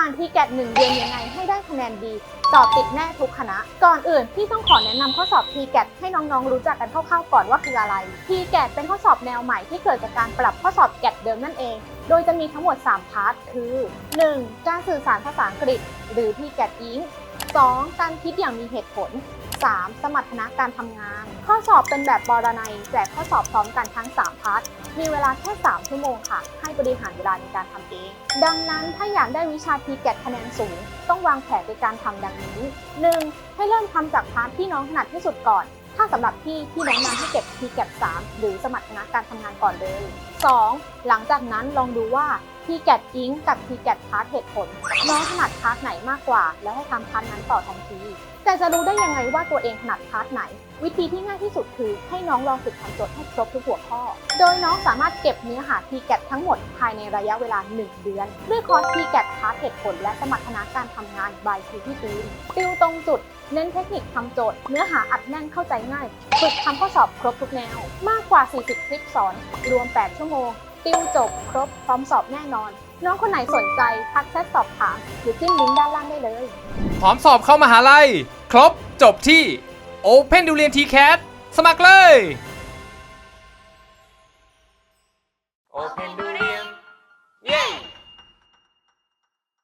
อ่านทีแกหนึ่งเดือนยังไงให้ได้คะแนนดีสอบติดแน่ทุกคณะ ก่อนอื่นพี่ต้องขอแนะนำข้อสอบ t g a t ให้น้องๆรู้จักกันคร่าวๆก่อนว่าคืออะไร t g a t เป็นข้อสอบแนวใหม่ที่เกิดจากการปรับข้อสอบ GAT เดิมนั่นเอง โดยจะมีทั้งหมด 3 พาร์ท คือ 1. การสื่อสารภาษาอังกฤษ หรือ t g a t อิง 2. การคิดอย่างมีเหตุผล 3. สมรรถนะการทำงาน ข้อสอบเป็นแบบบอรนัยแจกข้อสอบพร้อมกันทั้ง 3 พาร์ท มีเวลาแค่ 3 ชั่วโมงค่ะ ให้บริหารเวลาในการทำเอง ดังนั้นถ้าอยากได้วิชา t g a t คะแนนสูง ต้องวางแผนในการทำดังนี้ 1. ให้เริ่มทำจากพาร์ทที่น้องถนัดที่สุดก่อน ถ้าสำหรับพี่ที่แนะนำให้เก็บ t g a t 3หรือสมรรถนะการทำงานก่อนเลย 2. หลังจากนั้นลองดูว่า t g a t Ink กับ t g a t พาร์ทเหตุผลน้องถนัดพาร์ทไหนมากกว่า แล้วให้ทำพาร์ทนั้นต่อทันที แต่จะรู้ได้ยังไงว่าตัวเองถนัดพาร์ทไหน วิธีที่ง่ายที่สุดคือให้น้องลองฝึกทำโจทย์ให้ครบทุกหัวข้อ โดยน้องสามารถเก็บเนื้อหา t g a t ทั้งหมดภายในระยะเวลา 1 เดือน ด้วยคอร์ส t g a t พาร์ทเหตุผล และสมรรถนะการทำงาน by ครูพี่ตีนติวตรงจุดเน้นเทคนิคทำโจทย์ เนื้อหาอัดแน่นเข้าใจง่ายฝึกทำข้อสอบครบทุกแนว มากกว่า 40 คลิปสอน รวม 8 ชั่วโมง ติวจบครบพร้อมสอบแน่นอน น้องคนไหนสนใจทักแชทสอบถามหรือจิ้มลิงก์ด้านล่างได้เลย พร้อมสอบเข้ามหาลัย ครบจบที่ Open d u r i a n TCAT สมัครเลย